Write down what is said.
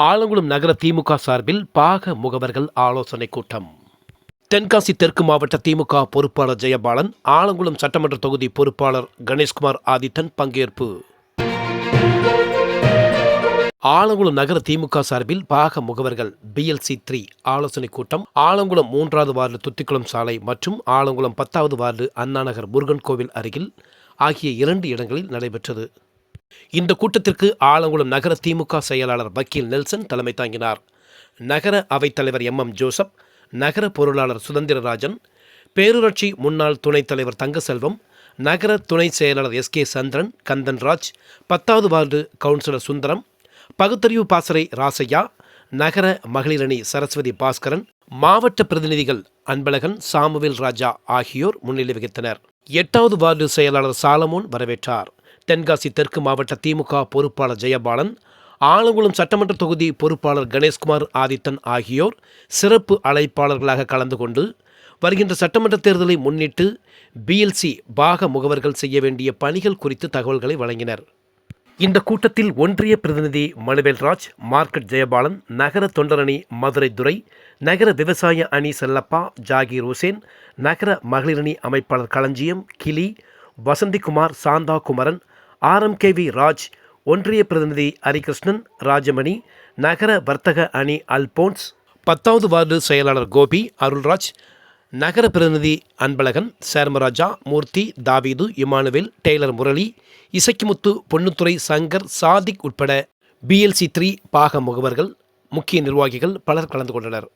ஆலங்குளம் நகர திமுக சார்பில் பாக முகவர்கள் ஆலோசனை கூட்டம். தென்காசி தெற்கு மாவட்ட திமுக பொறுப்பாளர் ஜெயபாலன் ஆலங்குளம் சட்டமன்ற தொகுதி பொறுப்பாளர் கணேஷ்குமார் ஆதித்தன் பங்கேற்பு. ஆலங்குளம் நகர திமுக சார்பில் பாக முகவர்கள் பிஎல்சி த்ரீ ஆலோசனை கூட்டம். ஆலங்குளம் மூன்றாவது வார்டு துத்திக்குளம் சாலை மற்றும் ஆலங்குளம் பத்தாவது வார்டு அண்ணாநகர் முருகன் கோவில் அருகில் ஆகிய இரண்டு இடங்களில் நடைபெற்றது. இந்த கூட்டத்திற்கு ஆலங்குளம் நகர திமுக செயலாளர் வக்கீல் நெல்சன் தலைமை தாங்கினார். நகர அவைத்தலைவர் எம். எம். ஜோசப் நகர பொருளாளர் சுதந்திரராஜன் பேரூராட்சி முன்னாள் துணைத் தலைவர் தங்கசெல்வம் நகர துணை செயலாளர் எஸ். கே. சந்திரன் கந்தன்ராஜ் பத்தாவது வார்டு கவுன்சிலர் சுந்தரம் பகுத்தறிவு பாசறை ராசையா நகர மகளிரணி சரஸ்வதி பாஸ்கரன் மாவட்ட பிரதிநிதிகள் அன்பழகன் சாமுவேல் ராஜா ஆகியோர் முன்னிலை வகித்தனர். எட்டாவது வார்டு செயலாளர் சாலமோன் வரவேற்றார். தென்காசி தெற்கு மாவட்ட திமுக பொறுப்பாளர் ஜெயபாலன் ஆலங்குளம் சட்டமன்ற தொகுதி பொறுப்பாளர் கணேஷ்குமார் ஆதித்தன் ஆகியோர் சிறப்பு அழைப்பாளர்களாக கலந்து கொண்டு வருகின்ற சட்டமன்ற தேர்தலை முன்னிட்டு பிஎல்சி பாக முகவர்கள் செய்ய வேண்டிய பணிகள் குறித்து தகவல்களை வழங்கினர். இந்த கூட்டத்தில் ஒன்றிய பிரதிநிதி மனுவேல்ராஜ் மார்க்கெட் ஜெயபாலன் நகர தொண்டரணி மதுரை துரை நகர விவசாய அணி செல்லப்பா ஜாகீர் ஹுசேன் நகர மகளிரணி அமைப்பாளர் களஞ்சியம் கிளி வசந்திகுமார் சாந்தா குமரன் ஆர்எம்கேவி ராஜ் ஒன்றிய பிரதிநிதி ஹரிகிருஷ்ணன் ராஜமணி நகர வர்த்தக அணி அல்போன்ஸ் பத்தாவது வார்டு செயலாளர் கோபி அருள்ராஜ் நகர பிரதிநிதி அன்பழகன் சேர்மராஜா மூர்த்தி தாவீது இமானுவேல் டெய்லர் முரளி இசக்கிமுத்து பொன்னுத்துறை சங்கர் சாதிக் உட்பட பிஎல்சி த்ரீ பாக முகவர்கள் முக்கிய நிர்வாகிகள் பலர் கலந்து கொண்டனர்.